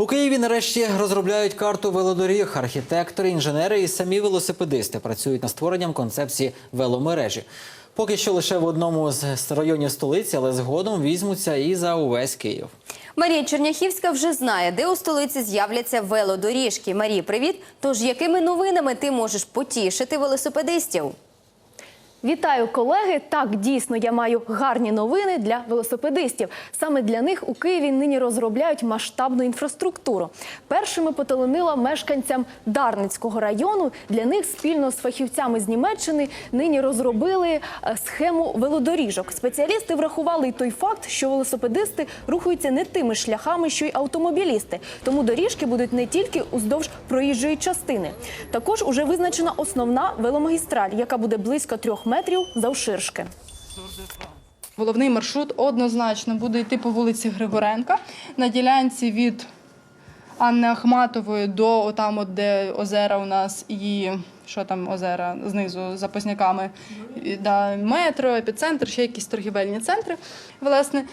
У Києві нарешті розробляють карту велодоріг. Архітектори, інженери і самі велосипедисти працюють над створенням концепції веломережі. Поки що лише в одному з районів столиці, але згодом візьмуться і за увесь Київ. Марія Черняхівська вже знає, де у столиці з'являться велодоріжки. Марії, привіт! Тож якими новинами ти можеш потішити велосипедистів? Вітаю, колеги! Так, дійсно, я маю гарні новини для велосипедистів. Саме для них у Києві нині розробляють масштабну інфраструктуру. Першими поталанила мешканцям Дарницького району. Для них спільно з фахівцями з Німеччини нині розробили е, схему велодоріжок. Спеціалісти врахували й той факт, що велосипедисти рухаються не тими шляхами, що й автомобілісти. Тому доріжки будуть не тільки уздовж проїжджої частини. Також уже визначена основна веломагістраль, яка буде близько трьох метрів завширшки. Головний маршрут однозначно буде йти по вулиці Григоренка на ділянці від Анни Ахматової до отам, от, де озера у нас і що там озера знизу за Позняками, да, метро, епіцентр, ще якісь торгівельні центри. Власне.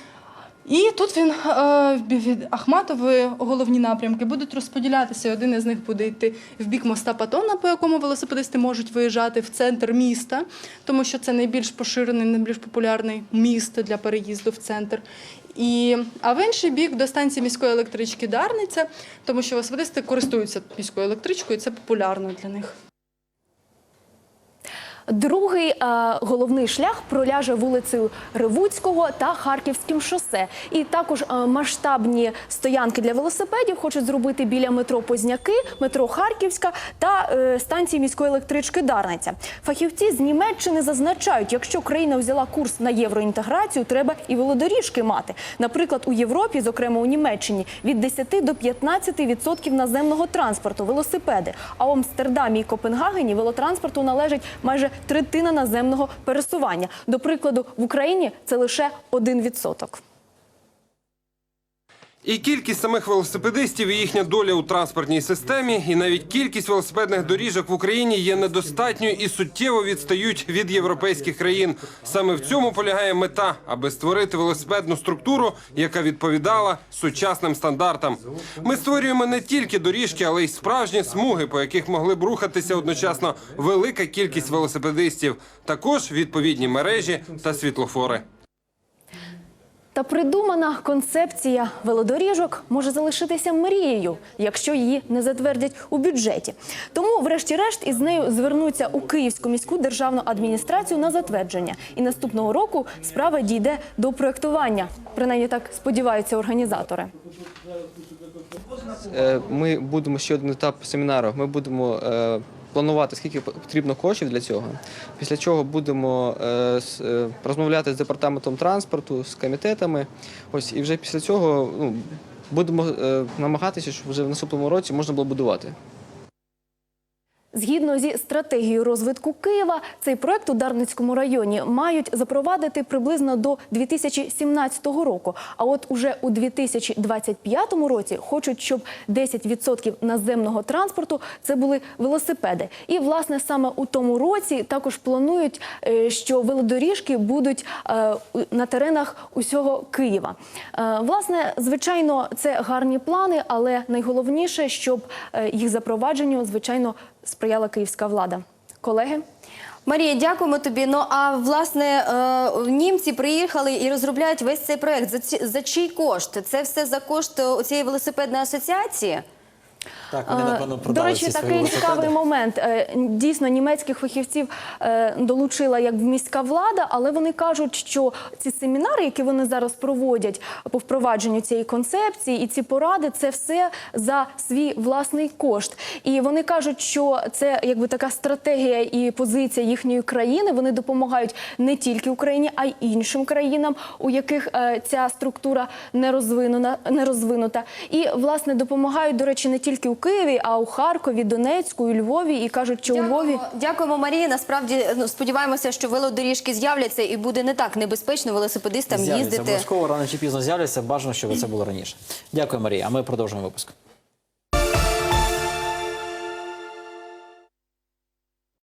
І тут він е, від Ахматової головні напрямки будуть розподілятися. Один із них буде йти в бік моста Патона, по якому велосипедисти можуть виїжджати в центр міста, тому що це найбільш поширений, найбільш популярний місто для переїзду в центр. І, а в інший бік до станції міської електрички Дарниця, тому що велосипедисти користуються міською електричкою, і це популярно для них. Другий е, головний шлях проляже вулицею Ревуцького та Харківським шосе. І також е, масштабні стоянки для велосипедів хочуть зробити біля метро Позняки, метро Харківська та е, станції міської електрички Дарниця. Фахівці з Німеччини зазначають, якщо країна взяла курс на євроінтеграцію, треба і велодоріжки мати. Наприклад, у Європі, зокрема у Німеччині, від 10 до 15% наземного транспорту велосипеди. А у Амстердамі і Копенгагені велотранспорту належить майже третина наземного пересування. До прикладу, в Україні це лише 1%. І кількість самих велосипедистів, і їхня доля у транспортній системі, і навіть кількість велосипедних доріжок в Україні є недостатньою і суттєво відстають від європейських країн. Саме в цьому полягає мета, аби створити велосипедну структуру, яка відповідала сучасним стандартам. Ми створюємо не тільки доріжки, але й справжні смуги, по яких могли б рухатися одночасно велика кількість велосипедистів, також відповідні мережі та світлофори. Та придумана концепція велодоріжок може залишитися мрією, якщо її не затвердять у бюджеті. Тому, врешті-решт, із нею звернуться у Київську міську державну адміністрацію на затвердження. І наступного року справа дійде до проектування. Принаймні так сподіваються організатори. Е, Ми будемо ще один етап семінару. Ми будемо е, планувати, скільки потрібно коштів для цього. Після чого будемо е, е, розмовляти з департаментом транспорту, з комітетами. Ось і вже після цього ну, будемо е, намагатися, щоб вже в наступному році можна було будувати. Згідно зі стратегією розвитку Києва, цей проект у Дарницькому районі мають запровадити приблизно до 2017 року. А от уже у 2025 році хочуть, щоб 10% наземного транспорту це були велосипеди. І власне саме у тому році також планують, е, що велодоріжки будуть е, на теренах усього Києва. Е, Власне, звичайно, це гарні плани, але найголовніше, щоб їх запровадженню, звичайно, сприяла київська влада. Колеги. Марія, дякуємо тобі. Ну а власне е, німці приїхали і розробляють весь цей проект. За, за чий кошт? Це все за кошт е, цієї велосипедної асоціації? Так, вони напевно Е, До речі, такий цікавий момент. Е, Дійсно, німецьких фахівців е, долучила як міська влада, але вони кажуть, що ці семінари, які вони зараз проводять по впровадженню цієї концепції, і ці поради, це все за свій власний кошт. І вони кажуть, що це якби така стратегія і позиція їхньої країни. Вони допомагають не тільки Україні, а й іншим країнам, у яких ця структура не розвинена, не розвинута. І власне допомагають, до речі, не тільки у Києві, а у Харкові, Донецьку, у Львові. І кажуть, що у Львові Дякуємо, Марія. Насправді ну, сподіваємося, що велодоріжки з'являться і буде не так небезпечно велосипедистам З'являться їздити. обов'язково рано чи пізно з'являться. Бажано, щоб це було раніше. Дякую, Марія. А ми продовжуємо випуск.